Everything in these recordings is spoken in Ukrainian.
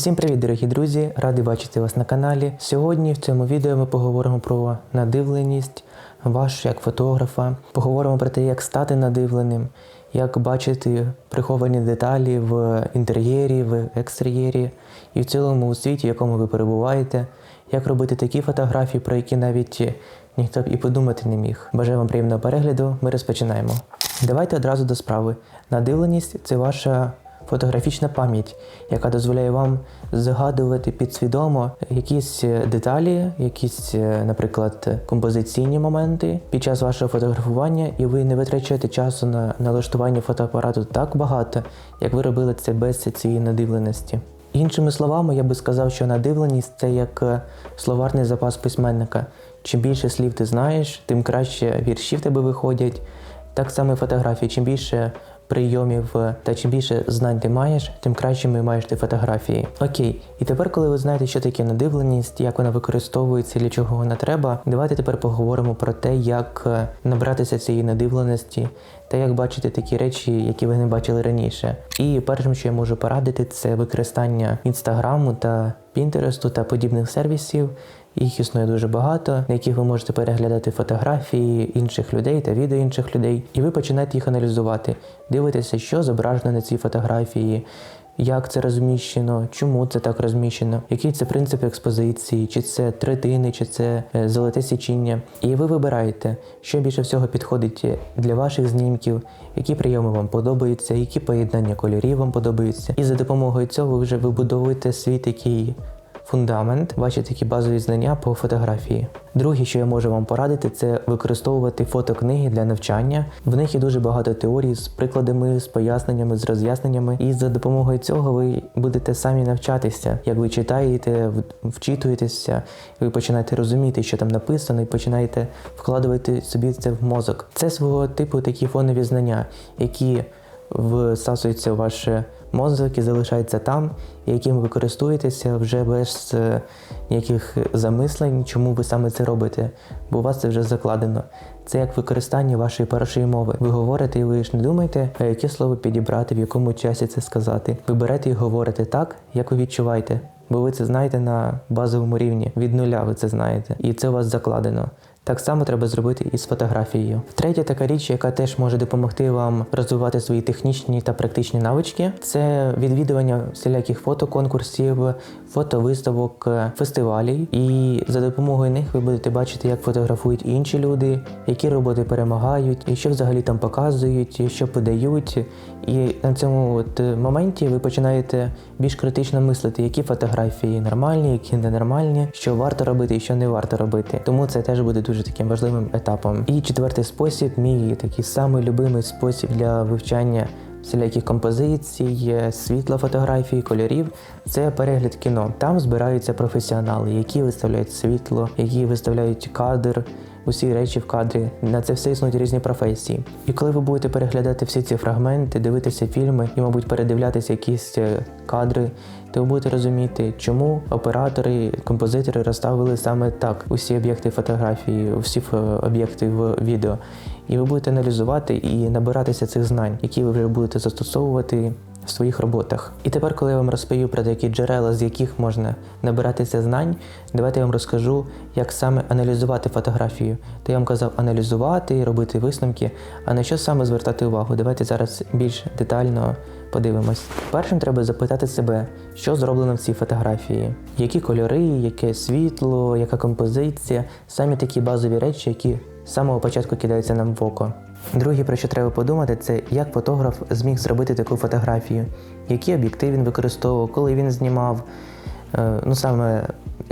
Усім привіт, дорогі друзі! Радий бачити вас на каналі. Сьогодні в цьому відео ми поговоримо про надивленість вашу як фотографа. Поговоримо про те, як стати надивленим, як бачити приховані деталі в інтер'єрі, в екстер'єрі і в цілому у світі, в якому ви перебуваєте, як робити такі фотографії, про які навіть ніхто б і подумати не міг. Бажаю вам приємного перегляду. Ми розпочинаємо. Давайте одразу до справи. Надивленість це ваша фотографічна пам'ять, яка дозволяє вам згадувати підсвідомо якісь е, деталі, якісь, е, наприклад, композиційні моменти під час вашого фотографування, і ви не витрачаєте часу на налаштування фотоапарату так багато, як ви робили це без цієї надивленості. Іншими словами, я би сказав, що надивленість це як е, словарний запас письменника. Чим більше слів ти знаєш, тим краще вірші в тебе виходять. Так само і фотографії. Чим більше прийомів е, та чим більше знань ти маєш, тим кращими маєш ти фотографії. Окей, і тепер, коли ви знаєте, що таке надивленість, як вона використовується, для чого вона треба, давайте тепер поговоримо про те, як е, набратися цієї надивленості та як бачити такі речі, які ви не бачили раніше. І першим, що я можу порадити, це використання інстаграму та Пінтересту та подібних сервісів. Їх існує дуже багато, на яких ви можете переглядати фотографії інших людей та відео інших людей, і ви починаєте їх аналізувати, дивитеся, що зображено на цій фотографії, як це розміщено, чому це так розміщено, який це принцип експозиції, чи це третини, чи це е, золоте січіння. І ви вибираєте, що більше всього підходить для ваших знімків, які прийоми вам подобаються, які поєднання кольорів вам подобаються. І за допомогою цього ви вже вибудовуєте свій такий фундамент, ваші такі базові знання по фотографії. Друге, що я можу вам порадити, це використовувати фотокниги для навчання. В них є дуже багато теорій з прикладами, з поясненнями, з роз'ясненнями. І за допомогою цього ви будете самі навчатися. Як ви читаєте, вчитуєтеся, ви починаєте розуміти, що там написано, і починаєте вкладувати собі це в мозок. Це свого типу такі фонові знання, які всасуються в ваше мозок залишається там, яким ви користуєтеся вже без е, ніяких замислень, чому ви саме це робите, бо у вас це вже закладено. Це як використання вашої першої мови. Ви говорите, і ви ж не думаєте, яке слово підібрати, в якому часі це сказати. Ви берете і говорите так, як ви відчуваєте, бо ви це знаєте на базовому рівні. Від нуля ви це знаєте, і це у вас закладено. Так само треба зробити і з фотографією. Третя така річ, яка теж може допомогти вам розвивати свої технічні та практичні навички, це відвідування всіляких фотоконкурсів, фотовиставок, фестивалів. І за допомогою них ви будете бачити, як фотографують інші люди, які роботи перемагають, і що взагалі там показують, і що подають. І на цьому от моменті ви починаєте більш критично мислити, які фотографії нормальні, які ненормальні, що варто робити і що не варто робити. Тому це теж буде дуже таким важливим етапом. І четвертий спосіб, мій такий самий любимий спосіб для вивчання всіляких композицій, світла фотографії, кольорів це перегляд кіно. Там збираються професіонали, які виставляють світло, які виставляють кадр. Усі речі в кадрі на це все існують різні професії. І коли ви будете переглядати всі ці фрагменти, дивитися фільми і, мабуть, передивлятися якісь е, кадри, то ви будете розуміти, чому оператори, композитори розставили саме так усі об'єкти фотографії, усі об'єкти в відео. І ви будете аналізувати і набиратися цих знань, які ви вже будете застосовувати в своїх роботах. І тепер, коли я вам розповів про такі джерела, з яких можна набиратися знань, давайте я вам розкажу, як саме аналізувати фотографію. То я вам казав аналізувати, робити висновки, а на що саме звертати увагу. Давайте зараз більш детально подивимось. Першим треба запитати себе, що зроблено в цій фотографії, які кольори, яке світло, яка композиція, самі такі базові речі, які з самого початку кидаються нам в око. Друге, про що треба подумати, це як фотограф зміг зробити таку фотографію, які об'єктив він використовував, коли він знімав. Е, ну саме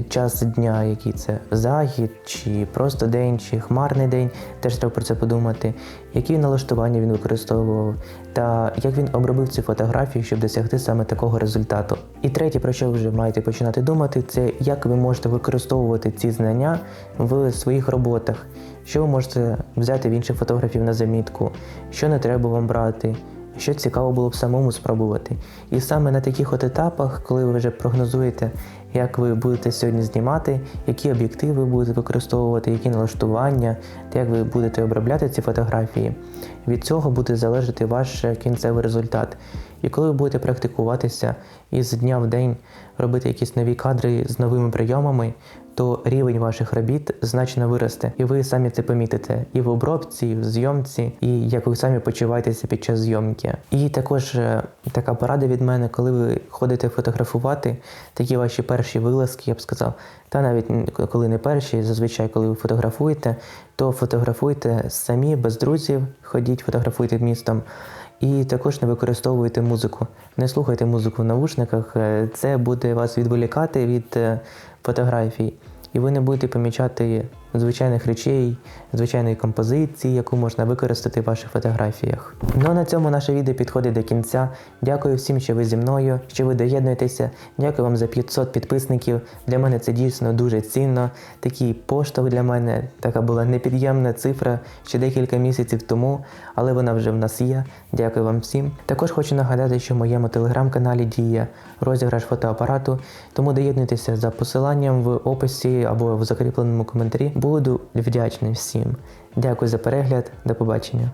час дня, який це захід, чи просто день, чи хмарний день, теж треба про це подумати, які налаштування він використовував, та як він обробив цю фотографію, щоб досягти саме такого результату. І третє, про що ви вже маєте починати думати, це як ви можете використовувати ці знання в своїх роботах, що ви можете взяти в інших фотографів на замітку, що не треба вам брати що цікаво було б самому спробувати. І саме на таких от етапах, коли ви вже прогнозуєте, як ви будете сьогодні знімати, які об'єктиви будете використовувати, які налаштування, та як ви будете обробляти ці фотографії. Від цього буде залежати ваш кінцевий результат. І коли ви будете практикуватися і з дня в день робити якісь нові кадри з новими прийомами, то рівень ваших робіт значно виросте, і ви самі це помітите і в обробці, і в зйомці, і як ви самі почуваєтеся під час зйомки. І також е, така порада від мене, коли ви ходите фотографувати, такі ваші перші вилазки, я б сказав, та навіть коли не перші, зазвичай, коли ви фотографуєте, то фотографуйте самі без друзів, ходіть, фотографуйте містом. І також не використовуйте музику. Не слухайте музику в навушниках. е, Це буде вас відволікати від е, фотографій. І ви не будете помічати звичайних речей, звичайної композиції, яку можна використати в ваших фотографіях. Ну а на цьому наше відео підходить до кінця. Дякую всім, що ви зі мною, що ви доєднуєтеся. Дякую вам за 500 підписників. Для мене це дійсно дуже цінно. Такий поштовх для мене така була непід'ємна цифра ще декілька місяців тому, але вона вже в нас є. Дякую вам всім. Також хочу нагадати, що в моєму телеграм-каналі діє розіграш фотоапарату, тому доєднуйтеся за посиланням в описі або в закріпленому коментарі. Буду вдячний всім. Дякую за перегляд. До побачення.